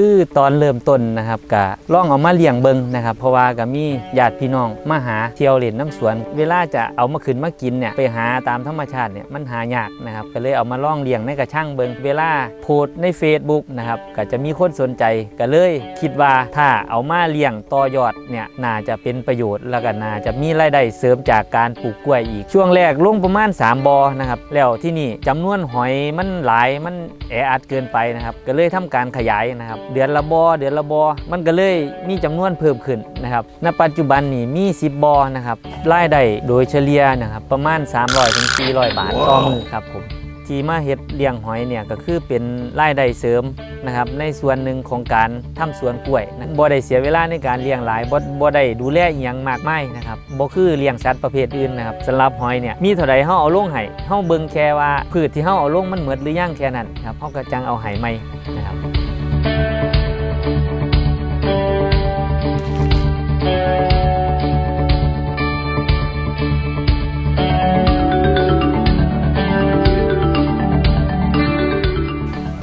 คือตอนเริ่มต้นนะครับกะล่องเอามาเลี้ยงเบิงนะครับ เพราะว่าก็มีญาติพี่น้องมาหาเที่ยวเล่นน้ำสวน เวลาจะเอามาขึ้นมากินเนี่ยไปหาตามธรรมชาติเนี่ยมันหายากนะครับก็เลยเอามาล่องเลี้ยงในกระช่างเบิงเวลาโพสใน Facebook นะครับก็จะมีคนสนใจก็เลยคิดว่าถ้าเอามาเลี้ยงต่อยอดเนี่ยน่าจะเป็นประโยชน์แล้วก็น่าจะมีรายได้เสริมจากการปลูกกล้วยอีกช่วงแรกลงประมาณ 3บอนะครับแล้วที่นี่จำนวนหอยมันหลายมันแออัดเกินไปนะครับก็เลยทำการขยายนะครับเดือนละบอเดือนละบอมันก็เลยมีจำนวนเพิ่มขึ้นนะครับณปัจจุบันนี่มี 10 บอนะครับรายได้โดยเฉลี่ยนะครับประมาณ 300ถึง400 บาทต่อมือครับผมที่มาเฮ็ดเลี้ยงหอยเนี่ยก็คือเป็นรายได้เสริมนะครับในส่วนหนึ่งของการทำสวนกล้วยนะบ่ได้เสียเวลาในการเลี้ยงหลายบ่บ่ได้ดูแลอีหยังมากมายนะครับบ่คือเลี้ยงสัตว์ประเภทอื่นนะครับสำหรับหอยเนี่ยมีเท่าใดเฮาเอาลงให้เฮาเบิ่งแค่ว่าพืชที่เฮาเอาลงมันหมดหรือยังแค่นั้นครับเฮาก็จังเอาให้ใหม่นะครับ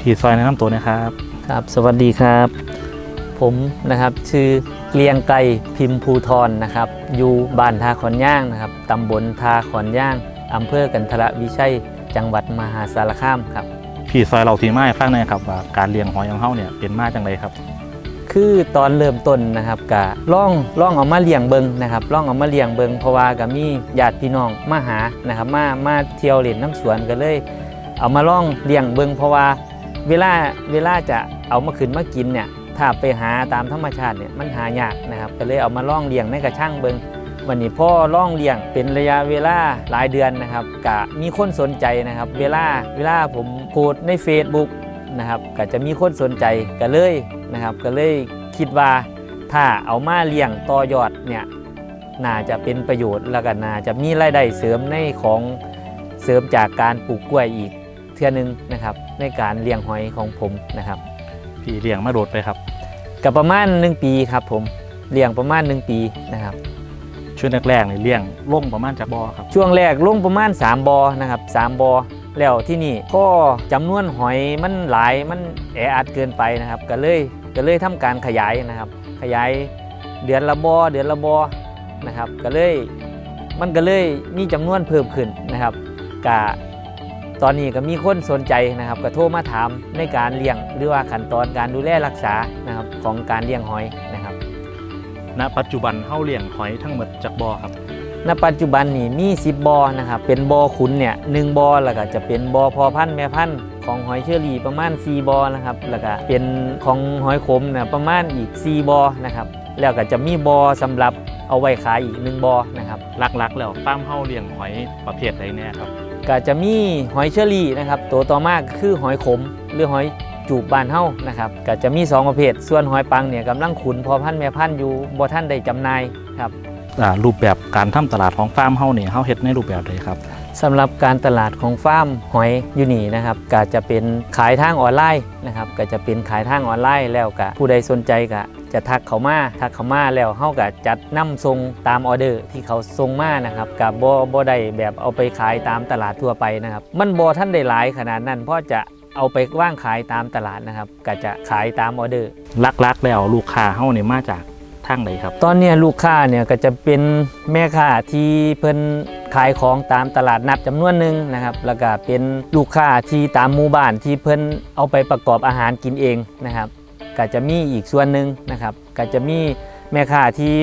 พี่ซอยแนะนำตัวนะครับครับ สวัสดีครับ ผมนะครับชื่อเกรียงไกรพิมพ์ภูทรนะครับ อยู่บ้านทาขอนย่างนะครับตำบลทาขอนย่างอำเภอกันทระวิชัย จังหวัดมหาสารคามครับ พี่ซอยเราทีไม้ฟังหน่อยครับว่าการเลี้ยงหอยของเฮาเนี่ยเป็นมาจังไรครับ คือตอนเริ่มต้นนะครับกะล่องล่องเอามาเลี้ยงเบิงนะครับล่องเอามาเลี้ยงเบิงเพราะว่าก็มีญาติพี่น้องมาหานะครับมามาเที่ยวเล่นน้ำสวนก็เลย เอามาล่องเลี้ยงเบิงเพราะว่า เวลาเวลาจะเอามาขึ้นมากินเนี่ยถ้าไปหาตามธรรมชาติเนี่ยมันหายากนะครับก็เลยเอามาล่องเลี้ยงในกระช่างเบิงวันนี้พ่อล่องเลี้ยงเป็นระยะเวลาหลายเดือนนะครับกะมีคนสนใจนะครับ เวลาเวลาผมโพสใน Facebook นะครับก็จะมีคนสนใจก็เลยนะครับ ก็เลยคิดว่าถ้าเอามาเลี้ยงต่อยอดเนี่ยน่าจะเป็นประโยชน์แล้วก็น่าจะมีรายได้เสริมในของเสริมจากการปลูกกล้วยอีก เทื่อหนึงนะครับในการเลี้ยงหอยของผมนะครับพี่เลี้ยงมาโดดไปครับกับประมาณ 1 ปีครับผมเลี้ยงประมาณ 1 ปีนะครับ ช่วงแรกๆนี่เลี้ยงล่มประมาณจากบ่อครับช่วงแรกลงประมาณ 3บอนะครับ3บอแล้วที่นี่ก็จำนวนหอยมันหลายมันแออัดเกินไปนะครับ ก็เลยก็เลยทำการขยายนะครับ ขยายเดือนละบอเดือนละบอนะครับ ก็เลยมันก็เลยมีจำนวนเพิ่มขึ้นนะครับกะ ตอนนี้ก็มีคนสนใจนะครับก็โทรมาถามในการเลี้ยง หรือว่าขั้นตอนการดูแลรักษานะครับของการเลี้ยงหอยนะครับ ณ ปัจจุบันเฮาเลี้ยงหอยทั้งหมดจากบ่อครับ ณปัจจุบันนี่มี 10บอนะครับเป็นบอขุนเนี่ยหนึ่งบอแล้วก็จะเป็นบอพอพันธุ์แม่พันธุ์ของหอยเชอรี่ประมาณ4บอนะครับแล้วก็เป็นของหอยขมเนี่ยประมาณอีก4บอนะครับแล้วก็จะมีบอสำหรับเอาไว้ขายอีกหนึ่งบอนะครับหลักๆ แล้วฟาร์มเฮาเลี้ยงหอยประเภทใดแน่ครับ ก็จะมีหอยเชอรี่นะครับตัวต่อมาก็คือหอยขมหรือหอยจูบบานเฮ้านะครับก็จะมี 2 ประเภท ส่วนหอยปังเนี่ยกำลังขุนพอพันธุ์แม่พันธุ์อยู่บ่ท่านได้จำหน่ายครับอ่ารูปแบบการทำตลาดของฟาร์มเฮานี่เฮาเฮ็ดในรูปแบบใดครับสำหรับการตลาดของฟาร์มหอยอยูนี่นะครับก็จะเป็นขายทางออนไลน์นะครับก็จะเป็นขายทางออนไลน์แล้วก็ผู้ใดสนใจก็ จะทักเขามาทักเขามาแล้วเฮาก็จัดนำส่งตามออเดอร์ที่เขาส่งมานะครับกับบ่บ่ได้แบบเอาไปขายตามตลาดทั่วไปนะครับ มันบ่ท่านได้หลายขนาดนั้นเพราะจะเอาไปว่างขายตามตลาดนะครับก็จะขายตามออเดอร์ ลักๆแล้วลูกค้าเฮานี่มาจากทางใดครับ ตอนนี้ลูกค้าเนี่ยก็จะเป็นแม่ค้าที่เพิ่นขายของตามตลาดนัดจำนวนหนึ่งนะครับแล้วก็เป็นลูกค้าที่ตามหมู่บ้านที่เพิ่นเอาไปประกอบอาหารกินเองนะครับ ก็จะมีอีกส่วนหนึ่งนะครับก็จะมีแม่ค้าที่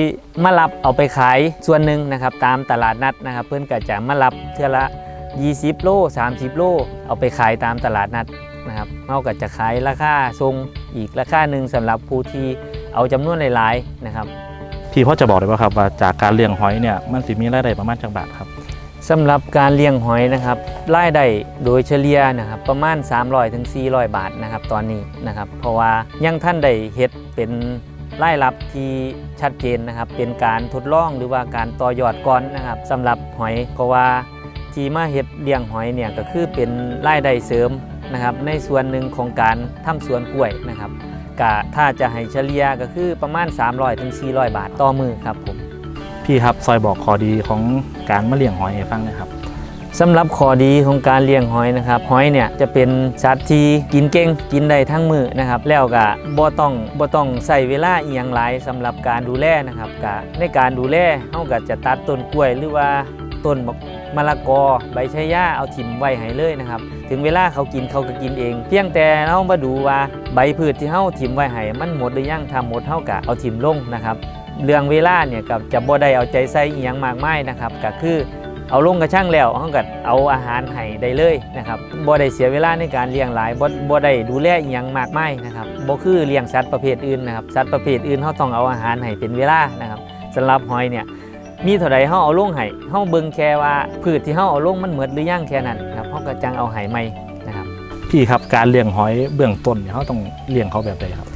มารับเอาไปขายส่วนหนึ่งนะครับตามตลาดนัดนะครับเพิ่อนก็จะมารับเทื่อละ 20 โล 30 โล เอาไปขายตามตลาดนัดนะครับเราก็จะขายราคาทรงอีกราคาหนึ่งสำหรับผู้ที่เอาจำนวนหลายๆนะครับพี่พ่อจะบอกได้ป่ะครับว่าจากการเลี้ยงหอยเนี่ยมันสิมีรายได้ประมาณจักบาทครับ สำหรับการเลี้ยงหอยนะครับรายได้โดยเฉลี่ยนะครับประมาณ 300ถึง400 บาทนะครับตอนนี้นะครับ เพราะว่ายังท่านได้เฮ็ดเป็นรายรับที่ชัดเจนนะครับ เป็นการทดลองหรือว่าการต่อยอดก่อนนะครับสำหรับหอยเพราะว่าที่มาเฮ็ดเลี้ยงหอยเนี่ยก็คือเป็นรายได้เสริมนะครับในส่วนหนึ่งของการทำสวนกล้วยนะครับกะถ้าจะให้เฉลี่ยก็คือประมาณ 300ถึง400 บาทต่อมือครับผม พี่ครับซอยบอกข้อดีของการมาเลี้ยงหอยให้ฟังนะครับสำหรับข้อดีของการเลี้ยงหอยนะครับหอยเนี่ยจะเป็นสัตว์ที่กินเก่งกินได้ทั้งมือนะครับ แล้วก็บ่ต้องบ่ต้องใส่เวลาอีหยังหลายสำหรับการดูแลนะครับกในการดูแลเฮาก็จะตัดต้นกล้วยหรือว่าต้นมะละกอใบชะย่าเอาถิ่มไว้ให้เลยนะครับ ถึงเวลาเขากินเขาก็กินเอง เพียงแต่เรามาดูว่าใบพืชที่เฮาถิ่มไว้ให้มันหมดหรือยังถ้าหมดเฮาก็เอาถิ่มลงนะครับ เรื่องเวลาเนี่ยกับจะบ่ได้เอาใจใส่อีหยังมากมายนะครับก็คือเอาลงกระช่างแล้วเฮาก็เอาอาหารให้ได้เลยนะครับบ่ได้เสียเวลาในการเลี้ยงหลายบ่บ่ได้ดูแลอีหยังมากมายนะครับบ่คือเลี้ยงสัตว์ประเภทอื่นนะครับสัตว์ประเภทอื่นเฮาต้องเอาอาหารให้เป็นเวลานะครับสำหรับหอยเนี่ยมีเท่าใดเฮาเอาลงให้เฮาเบิ่งแค่ว่าพืชที่เฮาเอาลงมันเหมือดหรือยังแค่นั้นครับเฮาก็จังเอาให้ใหม่นะครับพี่ครับการเลี้ยงหอยเบื้องต้นเนี่ยเขาต้องเลี้ยงเขาแบบใดครับ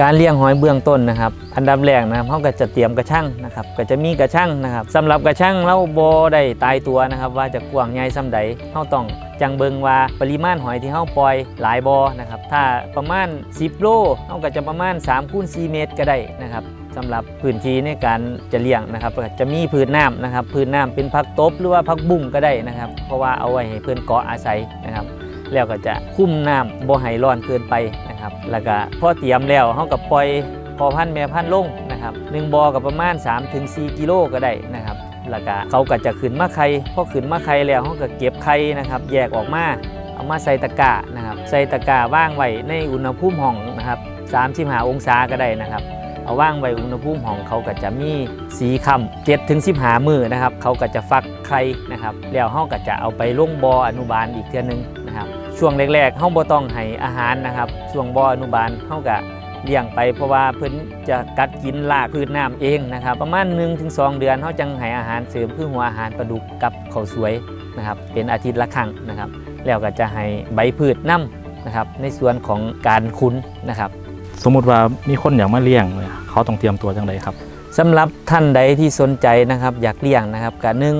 การเลี้ยงหอยเบื้องต้นนะครับ อันดับแรกนะครับเขาก็จะเตรียมกระชังนะครับ ก็จะมีกระชังนะครับสำหรับกระชังเราโบได้ตายตัวนะครับ ว่าจะกว้างใหญ่ส่ำใดเขาต้องจังเบิงว่าปริมาณหอยที่เขาปล่อยหลายบอนะครับถ้าประมาณ 10 โลเขาก็จะประมาณ3คูณ4เมตรก็ได้นะครับสำหรับพื้นที่ในการจะเลี้ยงนะครับจะมีพื้นน้ำนะครับพื้นน้ำเป็นพักตบหรือว่าพักบุ้งก็ได้นะครับ เพราะว่าเอาไว้ให้เพื่อนเกาะอาศัยนะครับ แล้วก็จะคุ้มน้ำบ่ให้ร้อนเกินไป นะครับแล้วก็พอเตรียมแล้วเฮาก็ปล่อยพอพันธุ์แม่พันธ์ลงนะครับหนึ่งบ่อกับประมาณ 3-4 กิโลก็ได้นะครับแล้วก็เขาก็จะขึ้นมาไข่พอขึ้นมาไข่แล้วเฮาก็เก็บไข่นะครับแยกออกมาเอามาใส่ตะกร้านะครับใส่ตะกร้าว่างไว้ในอุณหภูมิห้องนะครับ35องศาก็ได้นะครับเอาว่างไว้อุณหภูมิของเขาก็จะมีสีคำเจ็ดถึงสิบหามือนะครับเขาก็จะฟักไข่นะครับแล้วเขาก็จะเอาไปลงบออนุบาลอีกเทือนึงนะครับ ช่วงแรกๆเขาบ่ต้องให้อาหารนะครับ ช่วงบออนุบาลเขาก็เลี้ยงไปเพราะว่าเพิ่นจะกัดกินรากพืชน้ำเองนะครับ ประมาณ 1-2 เดือนเขาจังให้อาหารเสริมคือหัวอาหารปลาดุกกับข้าวสวยนะครับ เป็นอาทิตย์ละครั้งนะครับ แล้วก็จะให้ใบพืชน้ำนะครับ ในส่วนของการคุ้นนะครับสมมุติว่ามีคนอยากมาเลี้ยงเนี่ยเขาต้องเตรียมตัวจังไดครับสำหรับท่านใดที่สนใจนะครับ อยากเลี้ยงนะครับกะหนึ่ง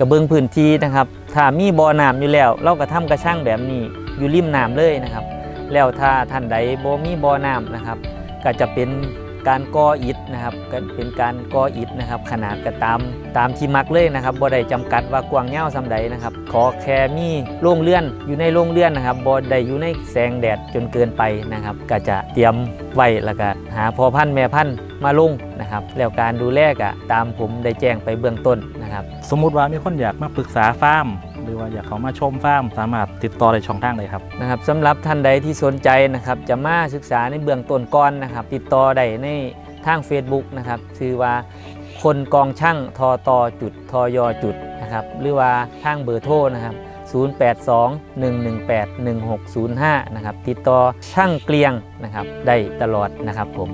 กระเบื้องพื้นที่นะครับถ้ามีบ่อน้ำอยู่แล้ว เราก็ทำกระช่างแบบนี้อยู่ริมน้ำเลยนะครับ แล้วถ้าท่านใดบ่มีบ่อน้ำนะครับ ก็จะเป็นการก่ออิฐนะครับก็เป็นการก่ออิฐนะครับ ขนาดก็ตามตามที่มักเลยนะครับบ่ได้จำกัดว่ากว้างยาวสำใดนะครับ ขอแค่มีโรงเรือนอยู่ในโรงเรือนนะครับบ่ได้อยู่ในแสงแดดจนเกินไปนะครับ ก็จะเตรียมไว้แล้วก็หาพอพันธุ์แม่พันธุ์ มาลงนะครับแล้วการดูแลก็ตามผมได้แจ้งไปเบื้องต้นนะครับ สมมุติว่ามีคนอยากมาปรึกษาฟาร์มหรือว่าอยากเขามาชมฟาร์มสามารถติดต่อได้ช่องทางใดครับนะครับสำหรับท่านใดที่สนใจนะครับจะมาศึกษาในเบื้องต้นก่อนนะครับ ติดต่อได้ในทาง Facebook นะครับชื่อว่าคนกองช่างทอตอจุดทอยอจุดนะครับหรือว่าทางเบอร์โทรนะครับ082-118-1605 นะครับ ติดต่อช่างเกลียงนะครับ ได้ตลอดนะครับผม